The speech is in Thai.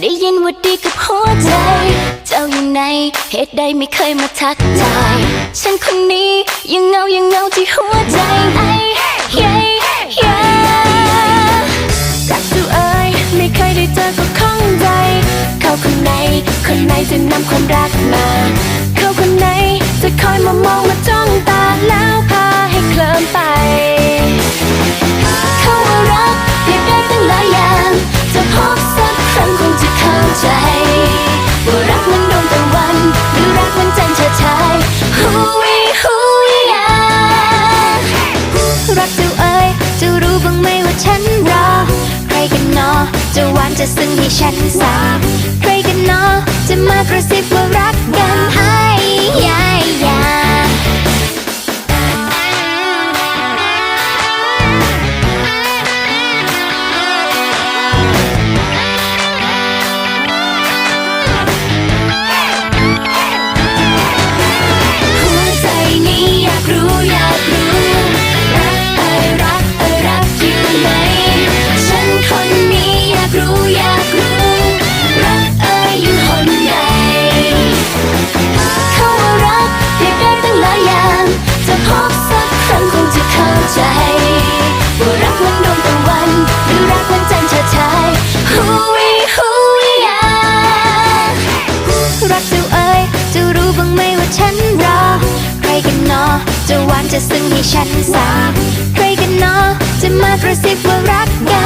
ได้ยินว่าดีกับหัวใจ เจ้าอยู่ไหนเหตุใดไม่เคยมาทักทาย ฉันคนนี้ยังเงายังเงาที่หัวใจไอ้เย้เย้รักดูเอ้ยไม่เคยได้เจอก็ข้องใจ เขาคนไหนคนไหนจะนำความรักมา เขาคนไหนจะคอยมามอง ซึ้งให้ฉันสาบใครกันเนอจะมากระซิบว่ารัก หรือรักมันจันทร์เฉิดฉายฮูวิฮูวิยารักเจ้าเอ๋ยจะรู้บ้างไหมว่าฉันรอ ใครกันเนาะจะหวานจะซึ้งให้ฉันสาบใครกันเนาะจะมากระซิบว่ารักกัน